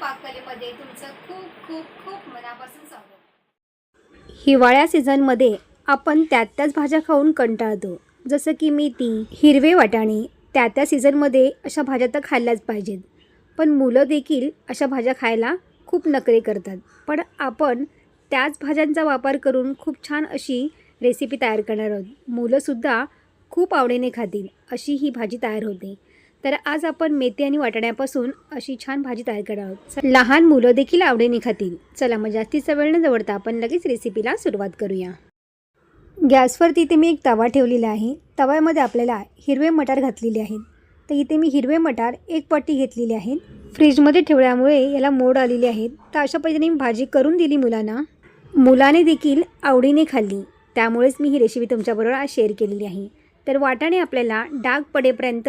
पाककलेमध्ये तुमचं खूप खूप खूप मनापासून स्वागत. हिवाळ्या सीझनमध्ये आपण त्या त्याच भाज्या खाऊन कंटाळतो. जसं की मेथी हिरवे वाटाणे त्या त्या सीझनमध्ये अशा भाज्या तर खाल्ल्याच पाहिजेत. पण मुलं देखील अशा भाज्या खायला खूप नखरे करतात. पण आपण त्याच भाज्यांचा वापर करून खूप छान अशी रेसिपी तयार करणार आहोत. मुलंसुद्धा खूप आवडीने खातील अशी ही भाजी तयार होते. तर आज आपण मेथी आणि वाटाण्यापासून अशी छान भाजी तयार करणार आहोत. लहान मुलं देखील आवडीने खातील. चला मग जास्तीचा वेळ न जवळता आपण लगेच रेसिपीला सुरुवात करूया. गॅसवरती इथे मी एक तवा ठेवलेला आहे. तव्यामध्ये आपल्याला हिरवे मटार घातलेले आहेत. तर इथे मी हिरवे मटार एक पट्टी घेतलेली आहेत फ्रीजमध्ये ठेवल्यामुळे याला मोड आलेले आहेत. तर अशा पद्धतीने मी भाजी करून दिली मुलांना. मुलाने देखील आवडीने खाल्ली. त्यामुळेच मी ही रेसिपी तुमच्याबरोबर आज शेअर केलेली आहे. तर वाटाणे आपल्याला डाग पडेपर्यंत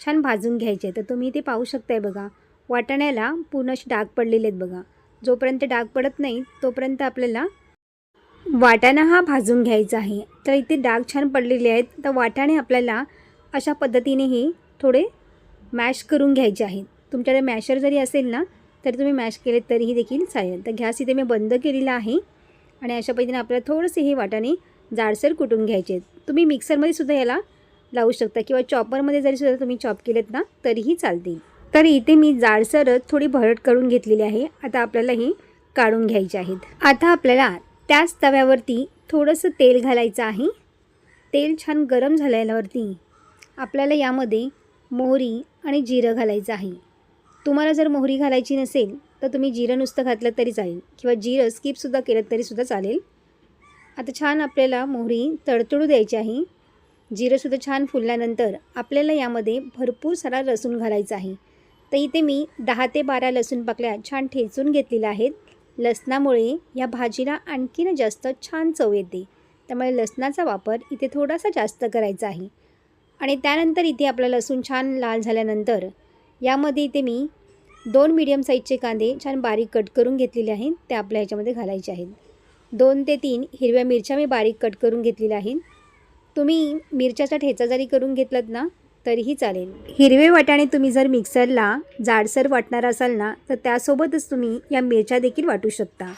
छान भाजून घ्यायचे. तर तुम्ही ते पाहू शकताय बघा. वाटाण्याला पूर्ण असे डाग पडलेले आहेत बघा. जोपर्यंत डाग पडत नाही तोपर्यंत आपल्याला वाटाणा हा भाजून घ्यायचा आहे. तर इथे डाग छान पडलेले आहेत. तर वाटाणे आपल्याला अशा पद्धतीनेही थोडे मॅश करून घ्यायचे आहेत. तुमच्याकडे मॅशर जरी असेल ना तरी तुम्ही मॅश केले तरीही देखील चालेल. तर गॅस इथे मी बंद केलेला आहे. आणि अशा पद्धतीने आपल्याला थोडेसे हे वाटाणे जाडसर कुटून घ्यायचे आहेत. तुम्ही मिक्सरमध्ये सुद्धा याला लावू शकता. किंवा चॉपरमध्ये जरी सुद्धा तुम्ही चॉप केलेत ना तरीही चालतील. तर इथे मी जाडसरच थोडी भरट करून घेतलेली आहे. आता आपल्याला ही काढून घ्यायची आहेत. आता आपल्याला त्याच तव्यावरती थोडंसं तेल घालायचं आहे. तेल छान गरम झाल्यावरती आपल्याला यामध्ये मोहरी आणि जिरं घालायचं आहे. तुम्हाला जर मोहरी घालायची नसेल तर तुम्ही जिरं नुसतं घातलं तरी चालेल. किंवा जिरं स्किपसुद्धा केलं तरीसुद्धा चालेल. आता छान आपल्याला मोहरी तडतडू द्यायची आहे. जिरंसुद्धा छान फुलल्यानंतर आपल्याला यामध्ये भरपूर सारा लसूण घालायचा आहे. तर इथे मी दहा ते बारा लसूण पाकल्या छान ठेचून घेतलेल्या आहेत. लसणामुळे या भाजीला आणखीन जास्त छान चव येते. त्यामुळे लसणाचा वापर इथे थोडासा जास्त करायचा आहे. आणि त्यानंतर इथे आपला लसूण छान लाल झाल्यानंतर यामध्ये इथे मी दोन मीडियम साईजचे कांदे छान बारीक कट करून घेतलेले आहेत. ते आपल्या ह्याच्यामध्ये घालायचे आहेत. दोन ते तीन हिरव्या मिरच्या मी बारीक कट करून घेतलेल्या आहेत. तुम्ही मिरच्याचा ठेचा जरी करून घेतलात ना तरीही चालेल. हिरवे वाटाणे तुम्ही जर मिक्सरला जाडसर वाटणार असाल ना तर त्यासोबतच तुम्ही या मिरच्या देखील वाटू शकता.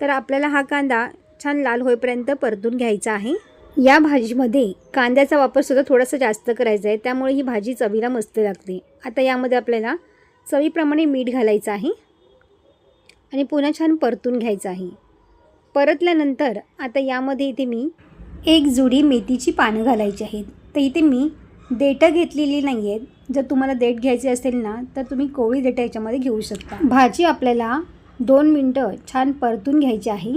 तर आपल्याला हा कांदा छान लाल होईपर्यंत परतून घ्यायचा आहे. या भाजीमध्ये कांद्याचा वापरसुद्धा थोडासा जास्त करायचा आहे त्यामुळे ही भाजी चवीला मस्त लागते. आता यामध्ये आपल्याला चवीप्रमाणे मीठ घालायचं आहे आणि पुन्हा छान परतून घ्यायचं आहे. परतल्यानंतर आता यामध्ये इथे मी एक जुडी मेथीची पानं घालायची आहेत. तर इथे मी देठं घेतलेली नाही आहेत जर तुम्हाला देठ घ्यायचे असेल ना तर तुम्ही कोवळी देठं याच्यामध्ये घेऊ शकता. भाजी आपल्याला दोन मिनटं छान परतून घ्यायची आहे.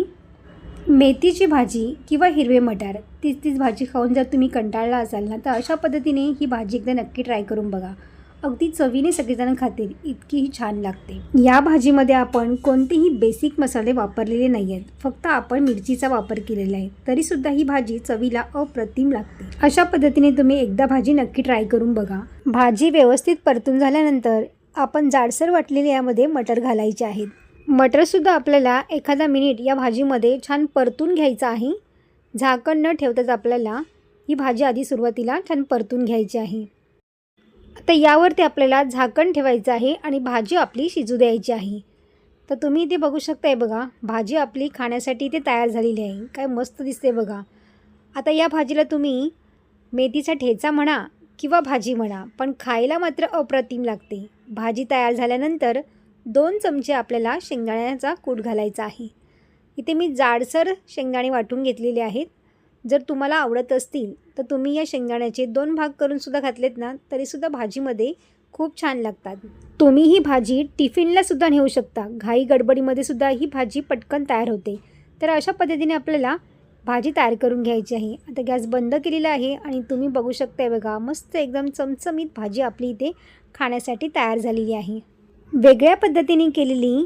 मेथीची भाजी किंवा हिरवे मटार तीच तीच भाजी खाऊन जर तुम्ही कंटाळला असाल ना तर अशा पद्धतीने ही भाजी एकदा नक्की ट्राय करून बघा. अगदी चवीने सगळेजण खातील इतकीही छान लागते. या भाजीमध्ये आपण कोणतेही बेसिक मसाले वापरलेले नाही आहेत फक्त आपण मिरचीचा वापर केलेला आहे तरीसुद्धा ही भाजी चवीला अप्रतिम लागते. अशा पद्धतीने तुम्ही एकदा भाजी नक्की ट्राय करून बघा. भाजी व्यवस्थित परतून झाल्यानंतर आपण जाडसर वाटलेले यामध्ये मटर घालायचे आहेत. मटरसुद्धा आपल्याला एखादा मिनिट या भाजीमध्ये छान परतून घ्यायचं आहे. झाकण न ठेवताच आपल्याला ही भाजी आधी सुरुवातीला छान परतून घ्यायची आहे. तर यावरती आपल्याला झाकण ठेवायचं आहे आणि भाजी आपली शिजू द्यायची आहे. तर तुम्ही इथे बघू शकताय बघा भाजी आपली खाण्यासाठी इथे तयार झालेली आहे. काय मस्त दिसते बघा. आता या भाजीला तुम्ही मेथीचा ठेचा म्हणा किंवा भाजी म्हणा पण खायला मात्र अप्रतिम लागते. भाजी तयार झाल्यानंतर दोन चमचे आपल्याला शेंगदाण्याचा कूट घालायचा आहे. इथे मी जाडसर शेंगदाणे वाटून घेतलेले आहेत. जर तुम्हाला आवडत असतील तर तुम्ही या शेंगदाण्याचे दोन भाग करूनसुद्धा घातलेत ना तरीसुद्धा भाजीमध्ये खूप छान लागतात. तुम्ही ही भाजी टिफिनलासुद्धा नेऊ शकता. घाई गडबडीमध्ये सुद्धा ही भाजी पटकन तयार होते. तर अशा पद्धतीने आपल्याला भाजी तयार करून घ्यायची आहे. आता गॅस बंद केलेला आहे आणि तुम्ही बघू शकताय बघा मस्त एकदम चमचमीत भाजी आपली इथे खाण्यासाठी तयार झालेली आहे. वेगळ्या पद्धतीने केलेली